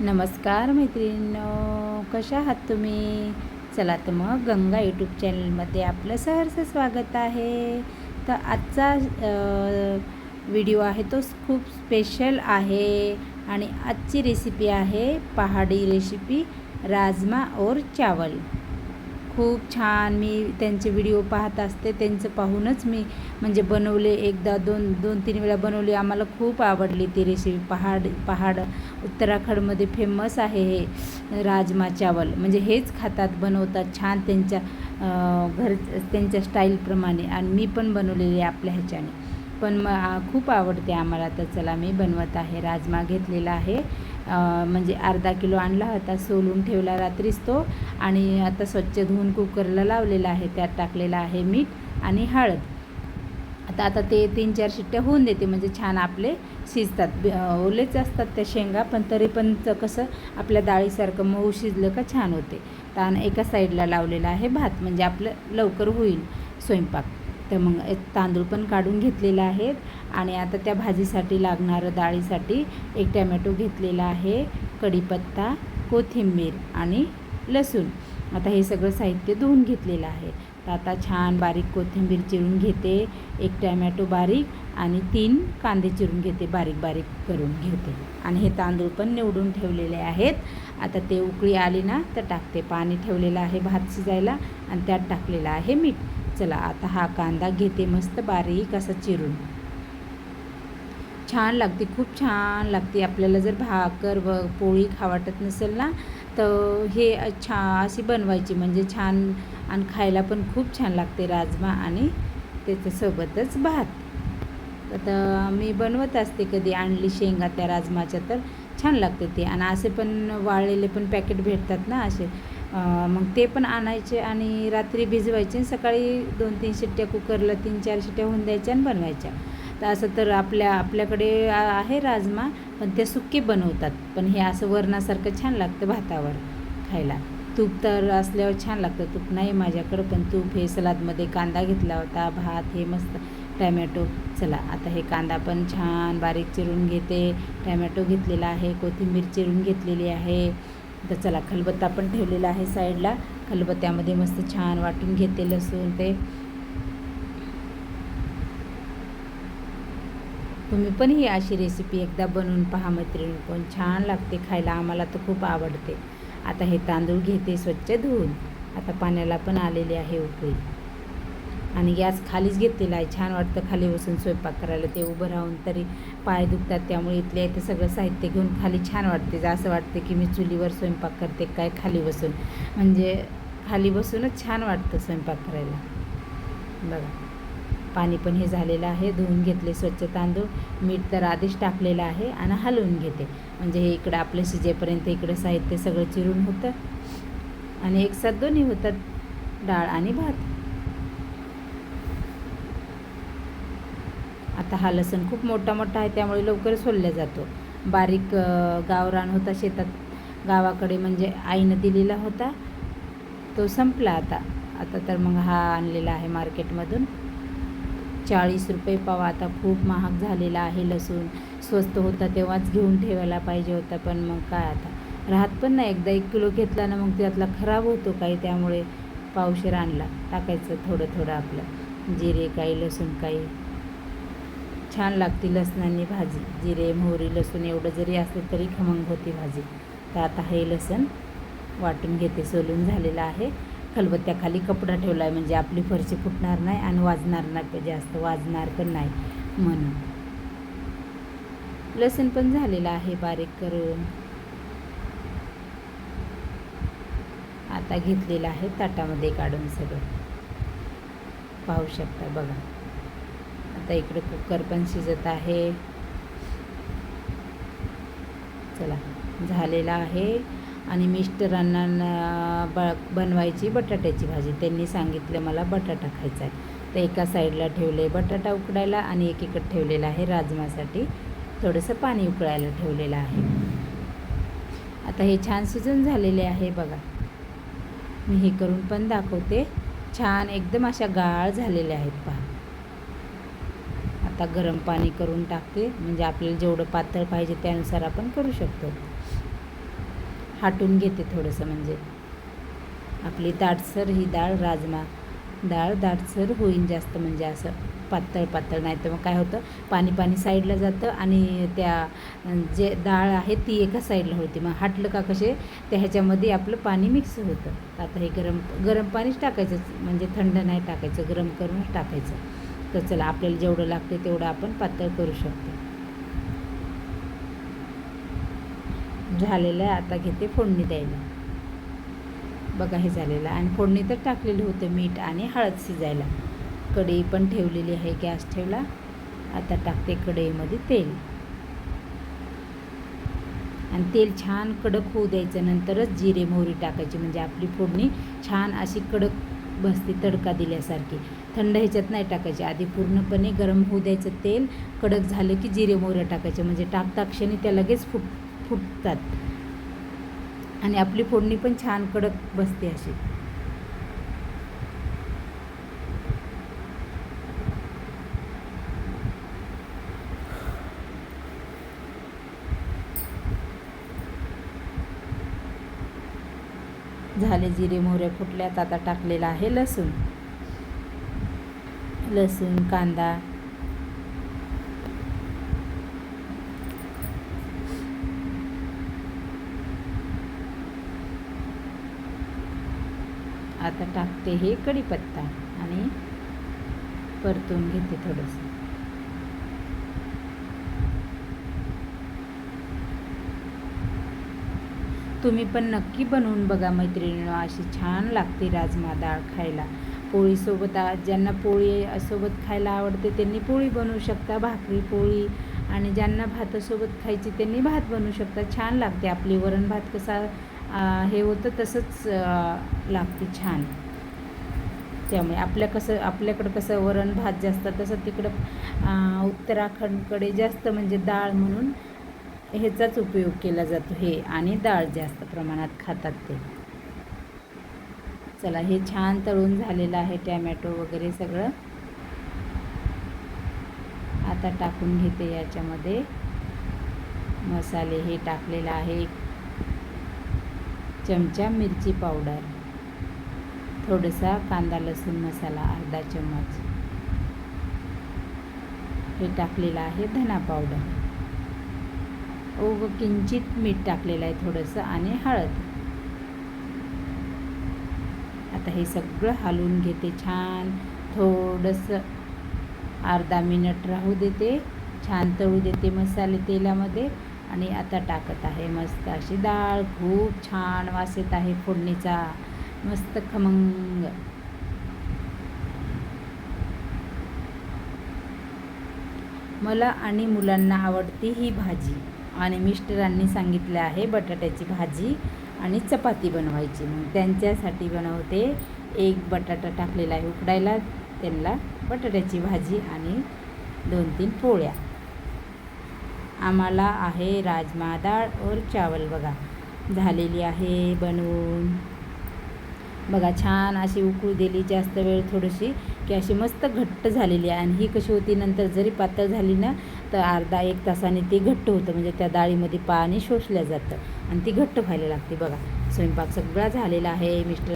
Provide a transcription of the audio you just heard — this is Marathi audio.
नमस्कार मैत्रिणींनो कशा आहात तुम्ही? चला तर मग गंगा यूट्यूब चॅनलमध्ये आपलं सहर्ष स्वागत आहे. तर आजचा व्हिडिओ आहे तो खूप स्पेशल आहे आणि आजची रेसिपी आहे पहाडी रेसिपी राजमा और चावल. खूप छान मी त्यांचे व्हिडिओ पाहत असते. त्यांचं पाहूनच मी म्हणजे बनवले एकदा दोन दोन तीन वेळा बनवली. आम्हाला खूप आवडली ती रेसिपी पहाड पहाड उत्तराखंडमध्ये फेमस आहे हे राजमा चावल. म्हणजे हेच खातात बनवतात छान त्यांच्या घर त्यांच्या स्टाईलप्रमाणे आणि मी पण बनवलेली आहे आपल्या ह्याच्याने. पण मग खूप आवडते आम्हाला. तर चला मी बनवत आहे. राजमा घेतलेला आहे. म्हणजे अर्धा किलो आणला होता. सोलून ठेवला रात्रीच तो. आणि आता स्वच्छ धुवून कुकरला लावलेला आहे. त्यात टाकलेलं आहे मीठ आणि हळद. आता आता ते तीन चार शिट्ट्या होऊन देते. म्हणजे छान आपले शिजतात. ओलेच असतात त्या शेंगा पण तरी पण कसं आपल्या डाळीसारखं मऊ शिजलं का छान होते. तर एका साईडला लावलेला आहे भात. म्हणजे आपलं लवकर होईल स्वयंपाक. तर मग एक तांदूळ पण काढून घेतलेला आहे. आणि आता त्या भाजीसाठी लागणारं डाळीसाठी एक टॅमॅटो घेतलेला आहे कढीपत्ता कोथिंबीर आणि लसूण. आता हे सगळं साहित्य धुवून घेतलेलं आहे. तर आता छान बारीक कोथिंबीर चिरून घेते एक टॅमॅटो बारीक आणि तीन कांदे चिरून घेते बारीक बारीक करून घेते. आणि हे तांदूळ पण निवडून ठेवलेले आहेत. आता ते उकळी आली ना तर टाकते. पाणी ठेवलेलं आहे भात शिजायला आणि त्यात टाकलेलं आहे मीठ. चला आता हा कांदा घेते मस्त बारीक असा चिरून. छान लागते खूप छान लागते. आपल्याला जर भाकर व पोळी खा वाटत नसेल ना तर हे छा अशी बनवायची. म्हणजे छान आणि खायला पण खूप छान लागते राजमा आणि त्याच्यासोबतच भात. आता मी बनवत असते कधी आणली शेंगा त्या राजमाच्या तर छान लागते ते. आणि असे पण वाळलेले पण पॅकेट भेटतात ना असे. मग ते पण आणायचे आणि रात्री भिजवायचे आणि सकाळी दोन तीन शिट्ट्या कुकरला तीन चार शिट्ट्या होऊन द्यायच्या आणि बनवायच्या. तर असं तर आपल्या आपल्याकडे आहे राजमा पण ते सुके बनवतात. पण हे असं वरणासारखं छान लागतं भातावर खायला. तूप तर असल्यावर छान लागतं. तूप नाही माझ्याकडं पण तूप हे सलादमध्ये कांदा घेतला होता भात हे मस्त टॅमॅटो चला आता हे कांदा पण छान बारीक चिरून घेते. टॅमॅटो घेतलेला आहे कोथिंबीर चिरून घेतलेली आहे. तर चला खलबत्ता पण ठेवलेला आहे साईडला. खलबत्त्यामध्ये मस्त छान वाटून घेते लसूण ते. तुम्ही पण ही अशी रेसिपी एकदा बनवून पहा मैत्रिणी. पण छान लागते खायला. आम्हाला तर खूप आवडते. आता हे तांदूळ घेते स्वच्छ धुवून. आता पाण्याला पण आलेले आहे उकळी. आणि गॅस खालीच घेतलेला आहे. छान वाटतं खाली बसून स्वयंपाक करायला. ते उभं राहून तरी पाय दुखतात. त्यामुळे इथल्या इथे सगळं साहित्य घेऊन खाली छान वाटते. असं वाटते की मी चुलीवर स्वयंपाक करते काय खाली बसून. म्हणजे खाली बसूनच छान वाटतं स्वयंपाक करायला. बघा. पाणी पण हे झालेलं आहे. धुवून घेतले स्वच्छ तांदूळ. मीठ तर आधीच टाकलेलं आहे आणि हलवून घेते. म्हणजे हे इकडं आपलं शिजेपर्यंत इकडं साहित्य सगळं चिरून होतं. आणि एक साथ दोन्ही होतात. डाळ आणि भात. आता हा लसण खूप मोठा मोठा आहे त्यामुळे लवकर सोलला जातो. बारीक गावरान होता शेतात गावाकडे म्हणजे आईनं दिलेला होता तो संपला आता. आता तर मग हा आणलेला आहे मार्केटमधून. चाळीस रुपये पाव आता खूप महाग झालेला आहे लसूण. स्वस्त होता तेव्हाच घेऊन ठेवायला पाहिजे होता पण मग काय आता? राहत पण नाही. एकदा एक किलो घेतला ना मग त्यातला खराब होतो काही त्यामुळे पावशेर आणला. टाकायचं थोडं थोडं आपलं. जिरे काही लसूण काही छान लागते लसणाने भाजी. जिरे मोहरी लसूण एवढं जरी असलं तरी खमंग होती भाजी. तर आता हे लसण वाटून घेते. सोलून झालेलं आहे. खलबत्त्याखाली कपडा ठेवला आहे म्हणजे आपली फरशी फुटणार नाही आणि वाजणार नाही. जास्त वाजणार पण नाही म्हणून. लसण पण झालेलं आहे बारीक करून. आता घेतलेलं आहे ताटामध्ये काढून सगळं. पाहू शकता बघा. आता इकडे कुकर पण शिजत आहे. चला झालेला आहे. आणि मिस्टरांना ब बनवायची बटाट्याची भाजी. त्यांनी सांगितलं मला बटाटा खायचा आहे. तर एका साईडला ठेवले बटाटा उकडायला आणि एकीकडे ठेवलेला आहे राजमासाठी. थोडंसं पाणी उकळायला ठेवलेलं आहे. आता हे छान शिजून झालेले आहे बघा. मी हे करून पण दाखवते. छान एकदम अशा गाळ झालेल्या आहेत पहा. आता गरम पाणी करून टाकते. म्हणजे आपल्याला जेवढं पातळ पाहिजे त्यानुसार आपण करू शकतो. हाटून घेते थोडंसं म्हणजे. आपली दाटसर ही डाळ राजमा डाळ दाटसर होईन जास्त म्हणजे असं पातळ पातळ. नाही तर मग काय होतं पाणी पाणी साईडला जातं आणि त्या जे डाळ आहे ती एका साईडला होती. मग हाटलं का कसे त्या ह्याच्यामध्ये आपलं पाणी मिक्स होतं. आता हे गरम गरम पाणीच टाकायचं. म्हणजे थंड नाही टाकायचं गरम करूनच टाकायचं. तर चला आपल्याला जेवढं लागते तेवढं आपण पातळ करू शकतो. झालेलं आहे आता घेते फोडणी द्यायला. बघा हे झालेलं आहे. आणि फोडणी तर टाकलेलं होतं मीठ आणि हळद शिजायला. कढई पण ठेवलेली आहे गॅस ठेवला. आता टाकते कढईमध्ये तेल. आणि तेल छान कडक होऊ द्यायचं. नंतरच जिरे मोहरी टाकायची. म्हणजे आपली फोडणी छान अशी कडक बसते तडका दिल्यासारखी. थंड ह्याच्यात नाही टाकायची. आधी पूर्णपणे गरम होऊ द्यायचं तेल कडक झालं की जिरे मोहऱ्या टाकायचे. म्हणजे टाकता क्षणी त्या लगेच फुट फुटतात. आणि आपली फोडणी पण छान कडक बसते अशी. झाले जिरे मोहरे फुटल्यात. आता टाकलेला आहे लसूण. लसूण कांदा. आता टाकते हे कढीपत्ता आणि परतून घेते थोडंसं. तुम्ही पण नक्की बनवून बघा मैत्रिणीनं. अशी छान लागते राजमा डाळ खायला. पोळीसोबत ज्यांना पोळी सोबत खायला आवडते त्यांनी पोळी बनवू शकता. भाकरी पोळी आणि ज्यांना भातासोबत खायची त्यांनी भात बनवू शकता. छान लागते. आपली वरण भात कसा हे होतं तसंच लागते छान. त्यामुळे आपल्या कसं आपल्याकडं कसं वरण भात जास्त तसं तिकडं उत्तराखंडकडे जास्त म्हणजे डाळ म्हणून ह्याचाच उपयोग केला जातो हे आणि डाळ जास्त प्रमाणात खातात ते. चला हे छान तळून झालेलं आहे टॅमॅटो वगैरे सगळं. आता टाकून घेते याच्यामध्ये. मसाले हे टाकलेलं आहे. चमचा मिरची पावडर. थोडासा कांदा लसूण मसाला अर्धा चम्मच. हे टाकलेलं आहे धना पावडर. व किंचित मीठ टाकलेलं आहे थोडंसं आणि हळद. आता हे सगळं हलवून घेते छान. थोडंसं अर्धा मिनिट राहू देते. छान तळू देते मसाले तेलामध्ये. आणि आता टाकत आहे मस्त अशी डाळ. खूप छान वास येत आहे फोडणीचा. मस्त खमंग. मला आणि मुलांना आवडते ही भाजी. आणि मिस्टरांनी सांगितलं आहे बटाट्याची भाजी आणि चपाती बनवायची. मग त्यांच्यासाठी बनवते. एक बटाटा टाकलेला आहे उकडायला. त्यांना बटाट्याची भाजी आणि दोन तीन पोळ्या. आम्हाला आहे राजमा डाळ और चावल बघा. झालेली आहे बनवून. बघा छान अशी उकळू दिली. जास्त वेळ थोडीशी की अशी मस्त घट्ट झालेली आहे. आणि ही कशी होती? नंतर जरी पातळ झाली ना तर अर्धा एक तासाने ती घट्ट होतं. म्हणजे त्या डाळीमध्ये पाणी शोषलं जातं. आणि ती घट्ट व्हायला लागते बघा. स्वयंपाक सगळा झालेला आहे. मिस्टर